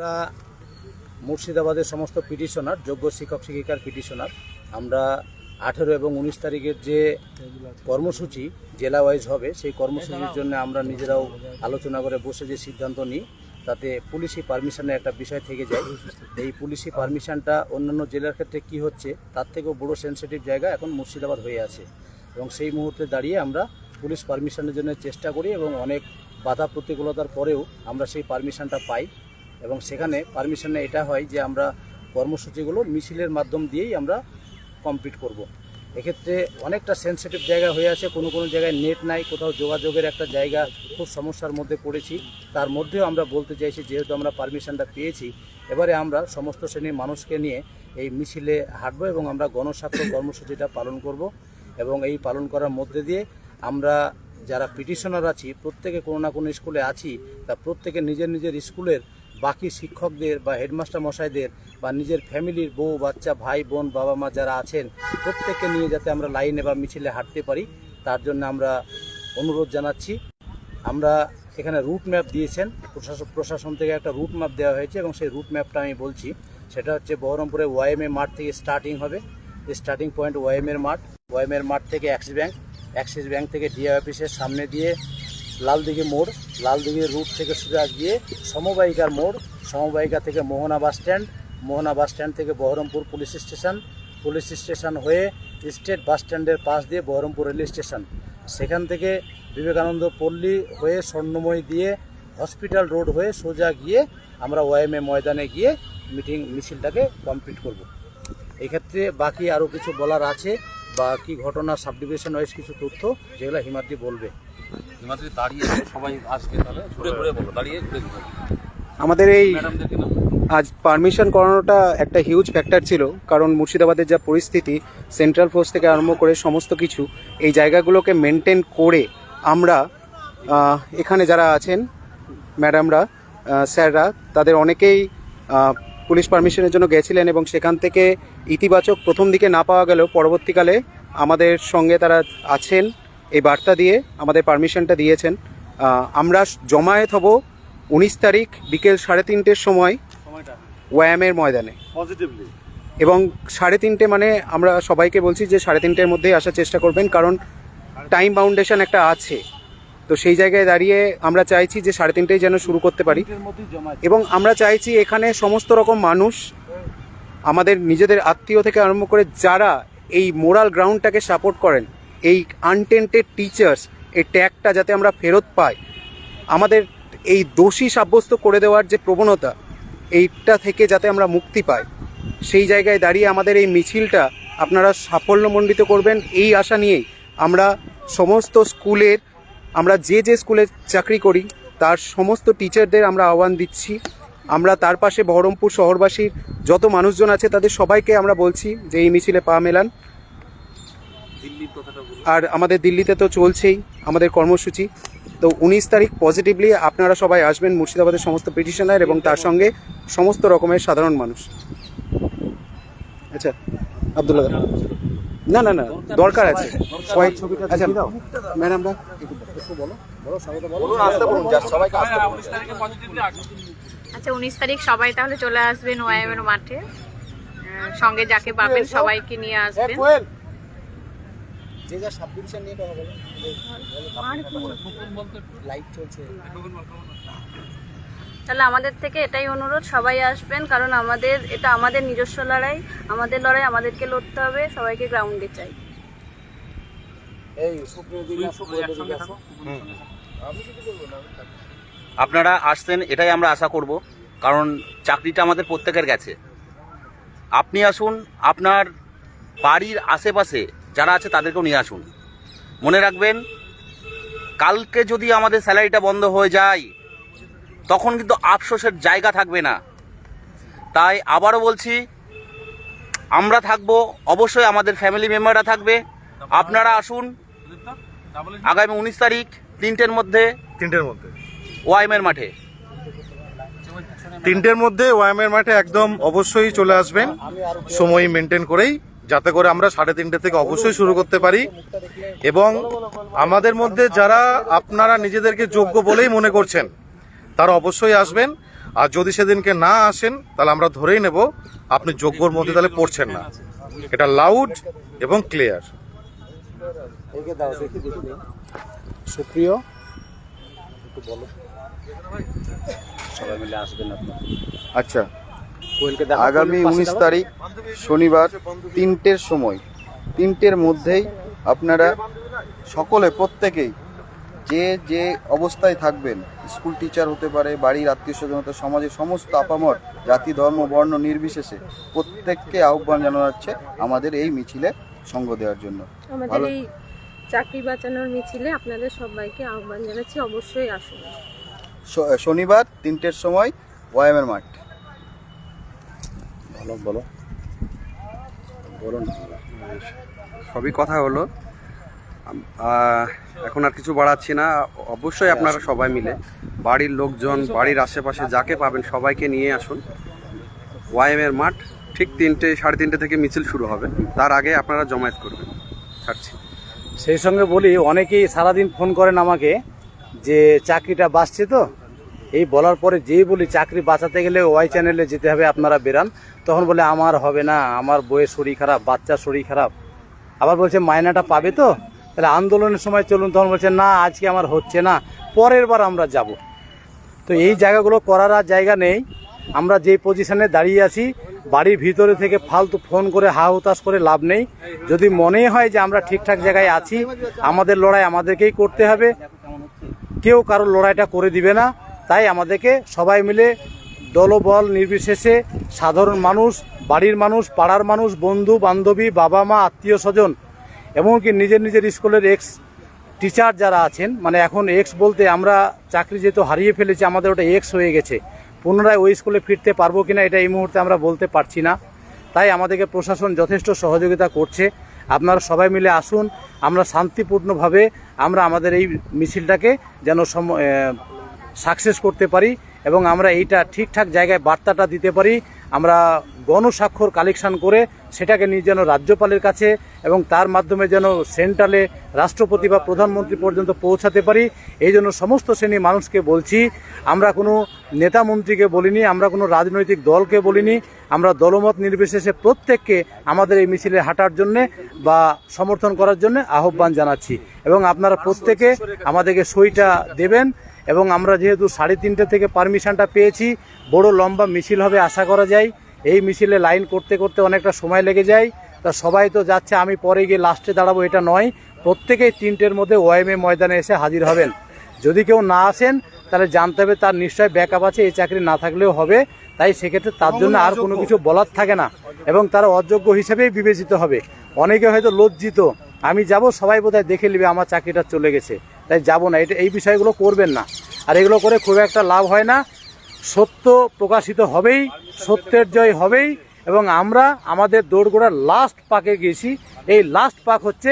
আমরা মুর্শিদাবাদের সমস্ত পিটিশনার, যোগ্য শিক্ষক শিক্ষিকার পিটিশনার। আমরা আঠেরো এবং উনিশ তারিখের যে কর্মসূচি জেলা ওয়াইজ হবে, সেই কর্মসূচির জন্য আমরা নিজেরাও আলোচনা করে বসে যে সিদ্ধান্ত নিই, তাতে পুলিশি পারমিশনের একটা বিষয় থেকে যায়। এই পুলিশি পারমিশনটা অন্যান্য জেলার ক্ষেত্রে কি হচ্ছে, তার থেকেও বড় সেন্সিটিভ জায়গা এখন মুর্শিদাবাদ হয়ে আছে। এবং সেই মুহূর্তে দাঁড়িয়ে আমরা পুলিশ পারমিশনের জন্য চেষ্টা করি এবং অনেক বাধা প্রতিকূলতার পরেও আমরা সেই পারমিশনটা পাই। এবং সেখানে পারমিশনে এটা হয় যে আমরা কর্মসূচিগুলো মিছিলের মাধ্যম দিয়েই আমরা কমপ্লিট করব। এক্ষেত্রে অনেকটা সেন্সিটিভ জায়গা হয়ে আছে, কোনো কোনো জায়গায় নেট নাই, কোথাও যোগাযোগের একটা জায়গা খুব সমস্যার মধ্যে পড়েছি তার মধ্যেও আমরা বলতে চাইছি, যেহেতু আমরা পারমিশনটা পেয়েছি, এবারে আমরা সমস্ত শ্রেণির মানুষকে নিয়ে এই মিছিলে হাঁটবো এবং আমরা গণস্বাক্ষর কর্মসূচিটা পালন করব এবং এই পালন করার মধ্যে দিয়ে আমরা যারা পিটিশনার আছি, প্রত্যেকে কোনো না কোনো স্কুলে আছি, তা প্রত্যেকে নিজের নিজের স্কুলের বাকি শিক্ষকদের বা হেডমাস্টার মশাইদের বা নিজের ফ্যামিলির বউ, বাচ্চা, ভাই, বোন, বাবা মা যারা আছেন, প্রত্যেককে নিয়ে যাতে আমরা লাইনে বা মিছিলে হাঁটতে পারি, তার জন্য আমরা অনুরোধ জানাচ্ছি। আমরা এখানে রুট ম্যাপ দিয়েছেন প্রশাসন প্রশাসন থেকে একটা রুট ম্যাপ দেওয়া হয়েছে এবং সেই রুট ম্যাপটা আমি বলছি। সেটা হচ্ছে বহরমপুরে ওয়াইএমএ মাঠ থেকে স্টার্টিং হবে স্টার্টিং পয়েন্ট ওয়াইএমএর মাঠ। ওয়াইএমের মাঠ থেকে অ্যাক্সিস ব্যাংক অ্যাক্সিস ব্যাংক থেকে ডিআই অফিসের সামনে দিয়ে লালদিঘি মোড় লালদিঘির রুট থেকে সোজা গিয়ে সমবায়িকার মোড় সমবায়িকা থেকে মোহনা বাস স্ট্যান্ড, মোহনা বাস স্ট্যান্ড থেকে Baharampur police station. Police station হয়ে স্টেট বাস স্ট্যান্ডের পাশ দিয়ে বহরমপুর রেল স্টেশন। সেখান থেকে বিবেকানন্দ পল্লী হয়ে স্বর্ণময় দিয়ে হসপিটাল রোড হয়ে সোজা গিয়ে আমরা ওয়াইএমএ ময়দানে গিয়ে মিটিং, মিছিলটাকে কমপ্লিট করব। এক্ষেত্রে বাকি আরও কিছু বলার আছে বা কি ঘটনা সাব ডিভিশন ওয়াইজ কিছু তথ্য যেগুলো হিমাদ্রি বলবে। হিমাদ্রি দাঁড়িয়ে সবাই আসবে তাহলে ঘুরে ঘুরে বলো দাঁড়িয়ে ঘুরে আমাদের এই আজ পারমিশন করানোটা একটা হিউজ ফ্যাক্টর ছিল কারণ মুর্শিদাবাদের যা পরিস্থিতি সেন্ট্রাল ফোর্স থেকে আরম্ভ করে সমস্ত কিছু এই জায়গাগুলোকে মেনটেন করে আমরা এখানে যারা আছেন ম্যাডামরা স্যাররা তাদের অনেকেই পুলিশ পারমিশনের জন্য গেছিলেন এবং সেখান থেকে ইতিবাচক প্রথম দিকে না পাওয়া গেলেও পরবর্তীকালে আমাদের সঙ্গে তারা আছেন। এই বার্তা দিয়ে আমাদের পারমিশনটা দিয়েছেন। আমরা জমায়েত হব উনিশ তারিখ বিকেল সাড়ে তিনটের সময় ওয়ায়ামের ময়দানে। পজিটিভলি এবং সাড়ে তিনটে মানে আমরা সবাইকে বলছি যে সাড়ে তিনটের মধ্যেই আসার চেষ্টা করবেন কারণ টাইম বাউন্ডেশন একটা আছে। তো সেই জায়গায় দাঁড়িয়ে আমরা চাইছি যে সাড়ে তিনটেই যেন শুরু করতে পারি। এবং আমরা চাইছি এখানে সমস্ত রকম মানুষ আমাদের নিজেদের আত্মীয় থেকে আরম্ভ করে যারা এই মোরাল গ্রাউন্ডটাকে সাপোর্ট করেন এই আনটেন্টেড টিচার্স এই ট্যাগটা যাতে আমরা ফেরত পাই আমাদের এই দোষী সাব্যস্ত করে দেওয়ার যে প্রবণতা এইটা থেকে যাতে আমরা মুক্তি পাই। সেই জায়গায় দাঁড়িয়ে আমাদের এই মিছিলটা আপনারা সাফল্যমণ্ডিত করবেন এই আশা নিয়েই আমরা সমস্ত স্কুলের আমরা যে যে স্কুলে চাকরি করি তার সমস্ত টিচারদের আমরা আহ্বান দিচ্ছি। আমরা তার পাশে বহরমপুর শহরবাসীর যত মানুষজন আছে তাদের সবাইকে আমরা বলছি যে এই মিছিলে পা মেলান। আর আমাদের দিল্লিতে তো চলছেই আমাদের কর্মসূচি। তো উনিশ তারিখ পজিটিভলি আপনারা সবাই আসবেন মুর্শিদাবাদের সমস্ত পিটিশনার এবং তার সঙ্গে সমস্ত রকমের সাধারণ মানুষ। আচ্ছা আবদুল্লাহ। না না না দরকার আছে। আচ্ছা ম্যাডামরা বলুন আসতে বলুন যা সবাইকে আসতে আচ্ছা উনিশ তারিখ সবাই তাহলে চলে আসবেন ওয়াইএমের মাঠে। সঙ্গে যাকে পাবেন সবাইকে নিয়ে আসবেন। যে যা সাব নিয়ে কথা বলো লাইট চলছে। তাহলে আমাদের থেকে এটাই অনুরোধ সবাই আসবেন কারণ আমাদের এটা আমাদের নিজস্ব লড়াই আমাদের লড়াই আমাদেরকে লড়তে হবে সবাইকে গ্রাউন্ডে চাই। এই। আপনারা আসছেন এটাই আমরা আশা করব কারণ চাকরিটা আমাদের প্রত্যেকের গেছে। আপনি আসুন আপনার বাড়ির আশেপাশে যারা আছে তাদেরকেও নিয়ে আসুন। মনে রাখবেন কালকে যদি আমাদের স্যালারিটা বন্ধ হয়ে যায় তখন কিন্তু আফসোসের জায়গা থাকবে না। তাই আবারও বলছি আমরা থাকব অবশ্যই আমাদের ফ্যামিলি মেম্বাররা থাকবে। আপনারা আসুন আগামী উনিশ তারিখ তিনটের মধ্যে তিনটের মধ্যে। ওয়াইমের মাঠে। তিনটের মধ্যে ওয়াইমের মাঠে একদম অবশ্যই চলে আসবেন। সময় মেনটেন করেই যাতে করে আমরা সাড়ে তিনটে থেকে অবশ্যই শুরু করতে পারি। এবং আমাদের মধ্যে যারা আপনারা নিজেদেরকে যোগ্য বলেই মনে করছেন তারা অবশ্যই আসবেন। আর যদি সেদিনকে না আসেন তাহলে আমরা ধরেই নেব আপনি যোগ্যর মধ্যে তাহলে পড়ছেন না। এটা লাউড এবং ক্লিয়ার সুপ্রিয়। সবাই মিলে আসবেন আপনার। আচ্ছা। আগামী উনিশ তারিখ শনিবার তিনটের সময়। তিনটের মধ্যেই আপনারা সকলে প্রত্যেকেই যে যে অবস্থায় থাকবেন স্কুল টিচার হতে পারে বাড়ির আত্মীয় স্বজন হতে সমাজের সমস্ত আপামর জাতি ধর্ম বর্ণ নির্বিশেষে প্রত্যেককে আহ্বান জানানো হচ্ছে আমাদের এই মিছিলে সঙ্গ দেওয়ার জন্য। আমাদের এই চাকরি বাঁচানোর মিছিলে আপনাদের সবাইকে আহ্বান জানাচ্ছি অবশ্যই আসুন। শনিবার তিনটের সময় ওয়াইএমের মাঠ। বলো বলো। বলুন সবই কথা হলো। এখন আর কিছু বাড়াচ্ছি না। অবশ্যই আপনারা সবাই মিলে বাড়ির লোকজন বাড়ির আশেপাশে যাকে পাবেন সবাইকে নিয়ে আসুন। ওয়াইএমের মাঠ। ঠিক তিনটে, সাড়ে তিনটে থেকে মিছিল শুরু হবে। তার আগে আপনারা জমায়েত করবেন। ছাড়ছি। সেই সঙ্গে বলি, অনেকেই সারাদিন ফোন করেন আমাকে যে চাকরিটা বাঁচছে তো। এই বলার পরে যেই বলি, চাকরি বাঁচাতে গেলে ওয়াই চ্যানেলে যেতে হবে, আপনারা বেরান। তখন বলে, আমার হবে না, আমার বইয়ের শরীর খারাপ, বাচ্চার শরীর খারাপ। আবার বলছে মায়নাটা পাবে তো? তাহলে আন্দোলনের সময় চলুন, তখন বলছে, না, আজকে আমার হচ্ছে না, পরের বার আমরা যাব। তো এই জায়গাগুলো করার আর জায়গা নেই। আমরা যে পজিশনে দাঁড়িয়ে আছি, বাড়ির ভিতরে থেকে ফালতু ফোন করে হা হুতাশ করে লাভ নেই। যদি মনে হয় যে আমরা ঠিকঠাক জায়গায় আছি, আমাদের লড়াই আমাদেরকেই করতে হবে। কেউ কারোর লড়াইটা করে দিবে না। তাই আমাদেরকে সবাই মিলে দলবল নির্বিশেষে সাধারণ মানুষ, বাড়ির মানুষ, পাড়ার মানুষ, বন্ধু, বান্ধবী, বাবা মা, আত্মীয় স্বজন, এমনকি নিজের নিজের স্কুলের এক্স টিচার যারা আছেন মানে এখন এক্স বলতে আমরা চাকরি যেহেতু হারিয়ে ফেলেছি, আমাদের ওটা এক্স হয়ে গেছে। পুনরায় ওই স্কুলে ফিরতে পারব কিনা এটা এই মুহূর্তে আমরা বলতে পারছি না। তাই আমাদেরকে প্রশাসন যথেষ্ট সহযোগিতা করছে। আপনারা সবাই মিলে আসুন, আমরা শান্তিপূর্ণভাবে আমরা আমাদের এই মিছিলটাকে যেন সাকসেস করতে পারি। এবং আমরা এইটা ঠিকঠাক জায়গায় বার্তাটা দিতে পারি। আমরা গণস্বাক্ষর কালেকশন করে সেটাকে নিয়ে যেন রাজ্যপালের কাছে এবং তার মাধ্যমে যেন সেন্ট্রালে রাষ্ট্রপতি বা প্রধানমন্ত্রী পর্যন্ত পৌঁছাতে পারি। এই জন্য সমস্ত শ্রেণির মানুষকে বলছি, আমরা কোনো নেতা মন্ত্রীকে বলিনি, আমরা কোনো রাজনৈতিক দলকে বলিনি। আমরা দলমত নির্বিশেষে প্রত্যেককে আমাদের এই মিছিলে হাঁটার জন্যে বা সমর্থন করার জন্য আহ্বান জানাচ্ছি। এবং আপনারা প্রত্যেকে আমাদেরকে সইটা দেবেন। এবং আমরা যেহেতু সাড়ে তিনটে থেকে পারমিশনটা পেয়েছি, বড় লম্বা মিছিল হবে আশা করা যায়। এই মিছিলে লাইন করতে করতে অনেকটা সময় লেগে যায়। তা সবাই তো যাচ্ছে, আমি পরে গিয়ে লাস্টে দাঁড়াবো, এটা নয়। প্রত্যেকেই তিনটের মধ্যে ওয়াইএমএ ময়দানে এসে হাজির হবেন। যদি কেউ না আসেন, তাহলে জানতে হবে তার নিশ্চয় ব্যাকআপ আছে, এই চাকরি না থাকলেও হবে। তাই সেক্ষেত্রে তার জন্য আর কোনো কিছু বলার থাকে না। এবং তারা অযোগ্য হিসেবেই বিবেচিত হবে। অনেকে হয়তো লজ্জিত, আমি যাব, সবাই বোধহয় দেখে নেবে আমার চাকরিটা চলে গেছে। তাই যাব না। এটা এই বিষয়গুলো করবেন না। আর এগুলো করে খুব একটা লাভ হয় না। সত্য প্রকাশিত হবেই, সত্যের জয় হবেই এবং আমরা আমাদের দৌড়গোড়ার লাস্ট পাকে গেছি এই লাস্ট পাক হচ্ছে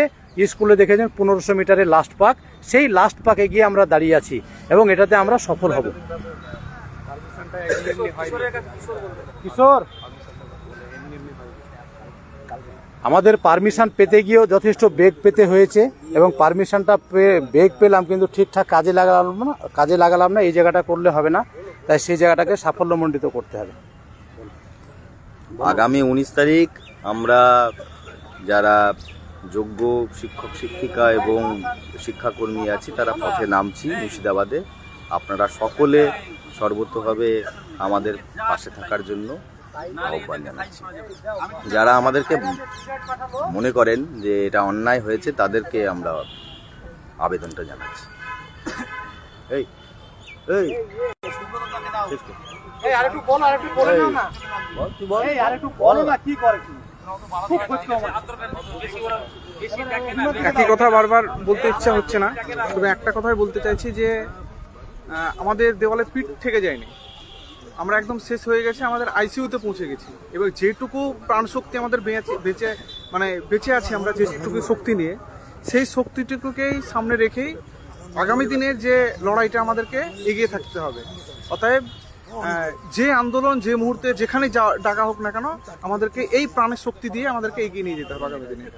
স্কুলে দেখেছেন পনেরোশো মিটারের লাস্ট পাক সেই লাস্ট পাকে গিয়ে আমরা দাঁড়িয়ে আছি এবং এটাতে আমরা সফল হব। কিশোর? আমাদের পারমিশন পেতে গিয়েও যথেষ্ট বেগ পেতে হয়েছে এবং পারমিশনটা বেগ পেলাম কিন্তু ঠিকঠাক কাজে লাগালাম না, কাজে লাগালাম না, এই জায়গাটা করলে হবে না। তাই সেই জায়গাটাকে সাফল্যমণ্ডিত করতে হবে। আগামী উনিশ তারিখ আমরা যারা যোগ্য শিক্ষক, শিক্ষিকা এবং শিক্ষাকর্মী আছি, তারা পথে নামছি মুর্শিদাবাদে। আপনারা সকলে সর্বতভাবে আমাদের পাশে থাকার জন্য আহ্বান জানাচ্ছি যারা আমাদেরকে মনে করেন যে এটা অন্যায় হয়েছে তাদেরকে আমরা আবেদনটা জানাচ্ছি। এই এই। একই কথা বারবার বলতে ইচ্ছা হচ্ছে না। তবে একটা কথাই বলতে চাইছি যে আমাদের দেওয়ালে পিঠ থেকে যায়নি। আমরা একদম শেষ হয়ে গেছে আমাদের আইসিইউতে পৌঁছে গেছি। এবার যেটুকু প্রাণশক্তি আমাদের বেঁচে বেঁচে মানে বেঁচে আছি আমরা যেটুকু শক্তি নিয়ে সেই শক্তিটুকুকেই সামনে রেখেই আগামী দিনের যে লড়াইটা আমাদেরকে এগিয়ে থাকতে হবে। অতএব যে আন্দোলন যে মুহূর্তে যেখানে যা- ডাকা হোক না কেন আমাদেরকে এই প্রাণের শক্তি দিয়ে আমাদেরকে এগিয়ে নিয়ে যেতে হবে আগামী দিনে।